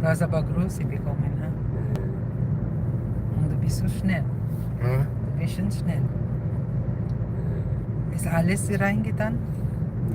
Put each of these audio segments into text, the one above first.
Plaza Bagro, si Bikomen ha. Om du bist so schnell. Ja. Du bist schon schnell. Ist alles hier reingetan?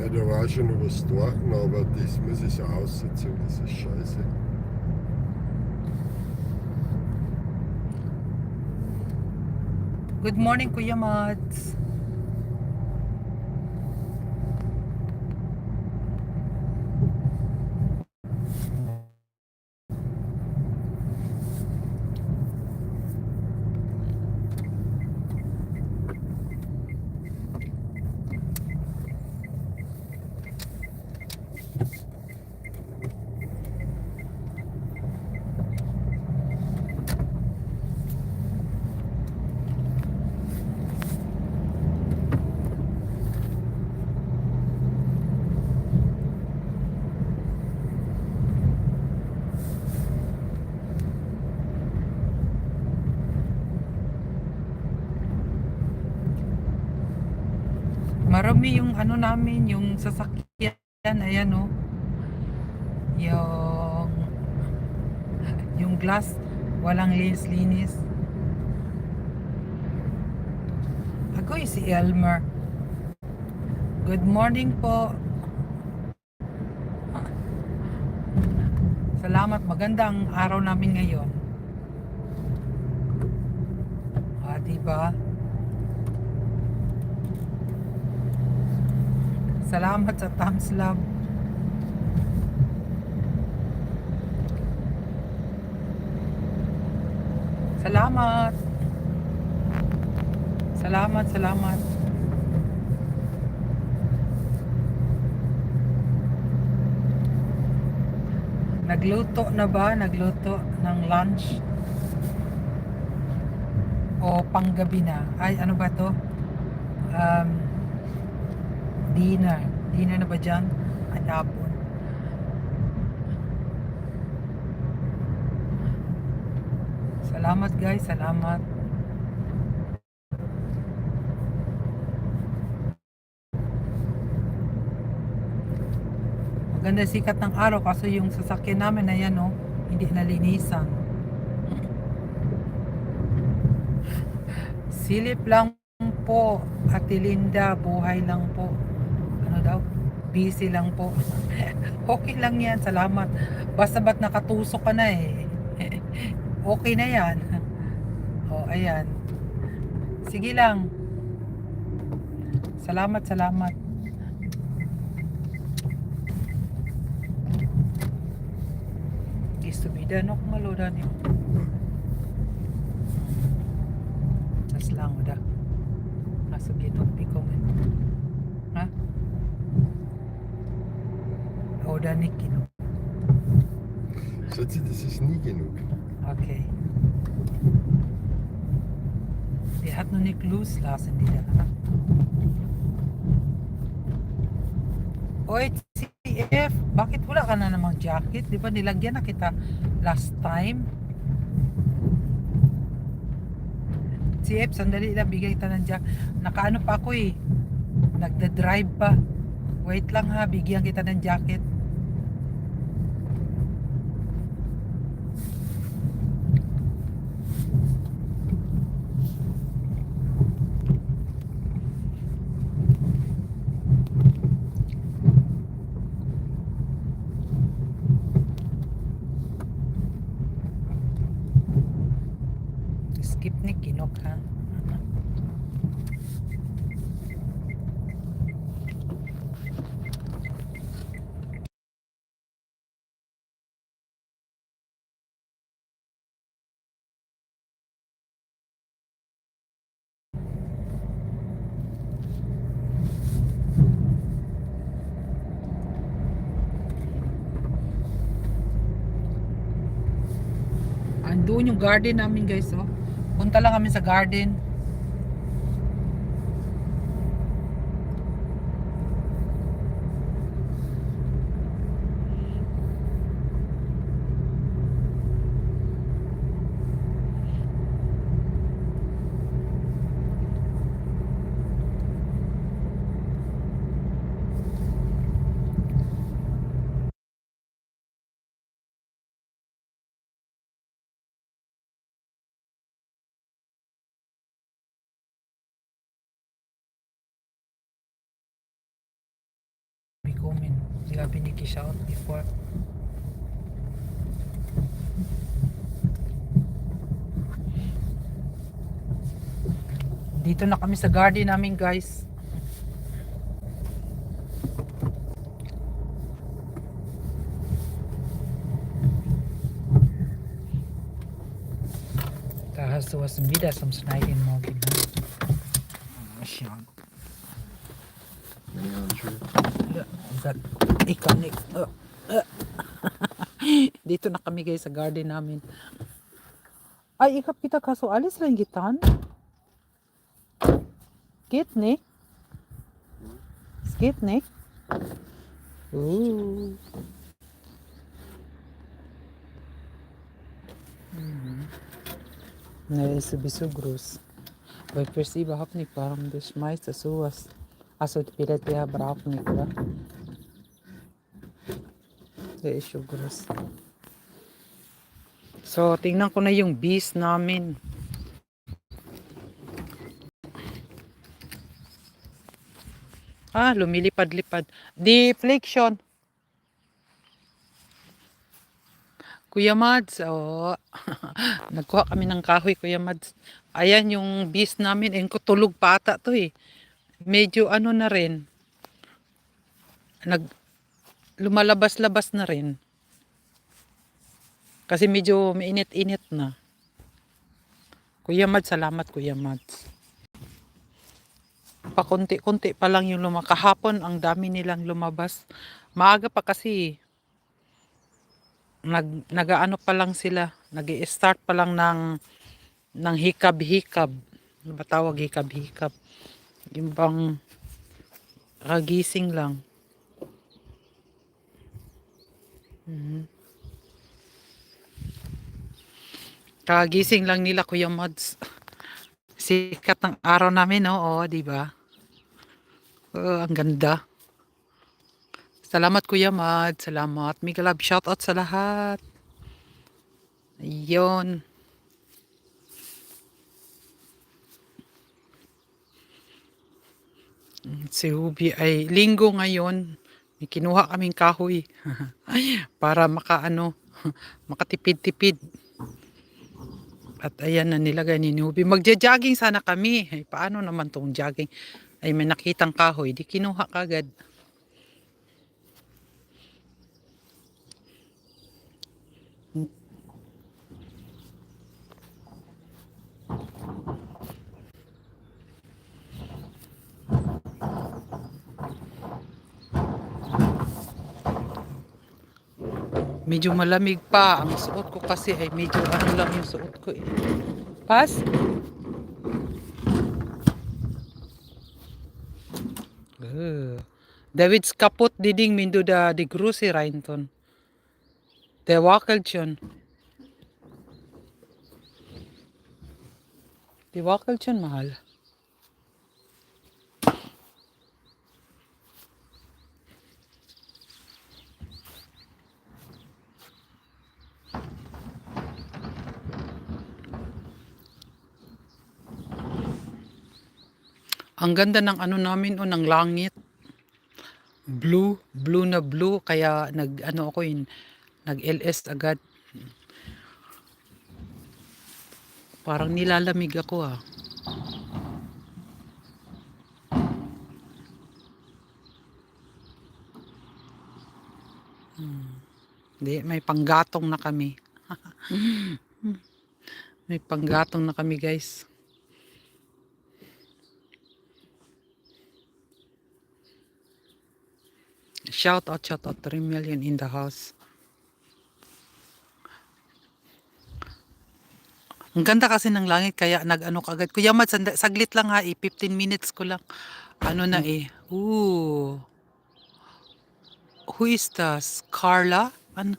Ja, da war schon was durch, aber das muss ich so aussitzen, das ist scheiße. Good morning, Kuya. Marami yung ano namin, yung sasakyan. Ayan o. Yung yung glass, walang linis-linis. Ako si Elmer. Good morning po. Salamat, magandang araw namin ngayon. Ah, diba? Salamat sa thumbs love. Salamat. Salamat, salamat. Nagluto na ba? Nagluto ng lunch? O panggabi na? Ay, ano ba to? Um, dinner. Dinner na ba dyan? At hapon. Salamat guys, salamat. Maganda sikat ng araw kaso yung sasakyan namin na yan oh, hindi nalinisan. Silip lang po, Ate Linda, buhay lang po. Daw? Busy lang po. okay lang yan, salamat. Basta ba't nakatusok ka na eh. okay na yan. O, oh, ayan. Sige lang. Salamat, salamat. Gusto bida no kung maloda niyo. Tas lang udah. Nasa ginupi ko man. Ha? Oder nicht genug. Schatzi, das ist nie genug. Okay. Die hat noch nicht loslassen, die da. Oy, CF, bakit wala ka na namang jacket? Di ba nilagyan na kita last time? CF, sandali lang, bigay kita ng jacket. Nakaano pa ako eh. Nagda-drive pa. Wait lang ha, bigyan kita ng jacket. Kinok ha. Andun yung garden namin guys oh. Punta lang kami sa garden. Have been shout before. Dito na kami sa garden namin guys. Det här står som middag som snajden magen. Masyado. Ja, true. That iconic. Uh. Dito na kami guys sa garden namin. Ay, ikap kita kaso alis lang gitan. Skit ni. Skit ni. Ooh. Så blir så grus. Weil ich sie überhaupt nicht, warum du schmeißt das sowas. Also, Bilder, die braucht nicht, oder? Ist schon groß. So, tingnan ko na yung bees namin. Ah, lumilipad-lipad. Deflection. Kuya Mads, oh. Nagkuha kami ng kahoy, Kuya Mads. Ayan yung bees namin. Ayun ko, tulog pa to eh. Medyo ano na rin. Nag, lumalabas-labas na rin. Kasi medyo mainit-init na. Kuya Mads, salamat Kuya Mads. Pakunti-kunti pa lang yung lumabas. Ang dami nilang lumabas. Maaga pa kasi nag nagaano pa lang sila, nag start pa lang ng ng hikab-hikab. Ano ba tawag hikab-hikab? Yung bang kagising lang. Mhm. Kagising lang nila Kuya Mods. Sikat ng araw namin, no? Oo, di ba? Oh, ang ganda. Salamat Kuya Mad. Salamat. Mega love shoutout sa lahat. Ayun. Mm, Si Ruby ay linggo ngayon. May kinuha kaming kahoy. Para makaano, makatipid-tipid. At ayan na nilagay ni Ruby. Magja-jogging sana kami. Ay, paano naman tong jogging? Ay may nakitang kahoy. Di kinuha kagad. Medyo malamig pa. Ang suot ko kasi ay medyo ano lang yung suot ko eh. Pas? Uh. David's kaput diding mindo da di grusi rainton. Det wakal chun. Di wakal chun mahal. Ang ganda ng ano namin o ng langit. Blue, blue na blue kaya nag ano ako yun, nag LS agad. Parang nilalamig ako ah. Hmm. Hindi, may panggatong na kami. may panggatong na kami guys. Shout out, shout out, 3 million in the house. Ang ganda kasi ng langit kaya nag-ano kagad. Kuya sanda- saglit lang ha eh. 15 minutes ko lang. Ano na eh. Ooh. Who is this? Carla? An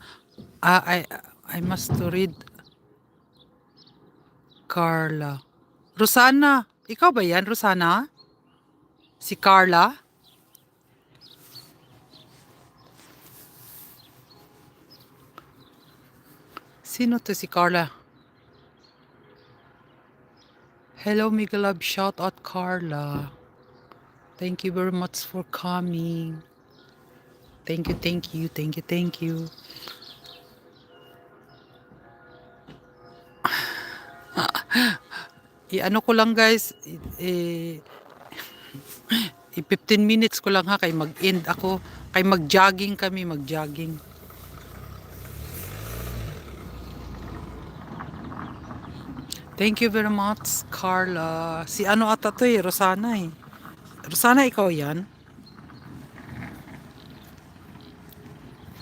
ah, I, I must to read. Carla. Rosana. Ikaw ba yan, Rosana? Si Carla? Sino to si Carla? Hello, Mega Love. Shout out, Carla. Thank you very much for coming. Thank you, thank you, thank you, thank you. I-ano ko lang guys, i- i- 15 minutes ko lang ha, kay mag-end ako, kay mag-jogging kami, mag-jogging. Thank you very much, Carla. Si ano ata to eh, Rosana eh. Rosana, ikaw yan?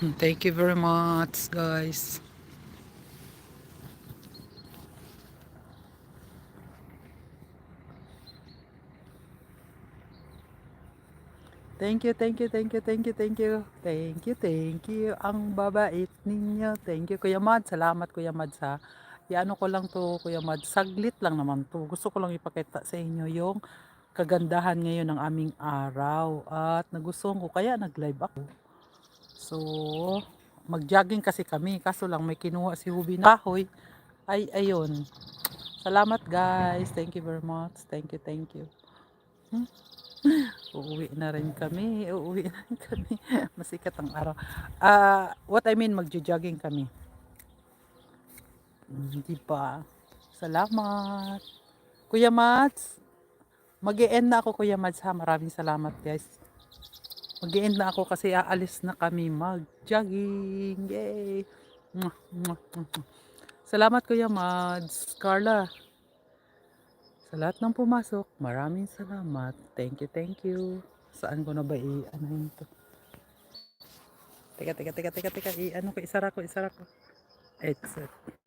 Hmm, Thank you very much, guys. Thank you, thank you, thank you, thank you, thank you. Thank you, thank you. Ang babait ninyo. Thank you, Kuya Mad. Salamat, Kuya Mad, sa Iano ko lang to, Kuya Mad. Saglit lang naman to. Gusto ko lang ipakita sa inyo yung kagandahan ngayon ng aming araw. At nagustuhan ko, kaya nag-live ako. So, mag-jogging kasi kami. Kaso lang may kinuha si Hubi na kahoy. Ay, ayun. Salamat guys. Thank you very much. Thank you, thank you. Hmm? Uuwi na rin kami. Uuwi na rin kami. Masikat ang araw. Ah, what I mean, magjo-jogging kami. Hindi pa. Salamat. Kuya Mats, mag end na ako Kuya Mats ha. Maraming salamat guys. mag end na ako kasi aalis na kami mag-jogging. Yay! Salamat Kuya Mads. Carla, sa lahat ng pumasok, maraming salamat. Thank you, thank you. Saan ko na ba i-ano yun to? Teka, teka, teka, teka, teka. I-ano ko, isara ko, isara ko. It's it.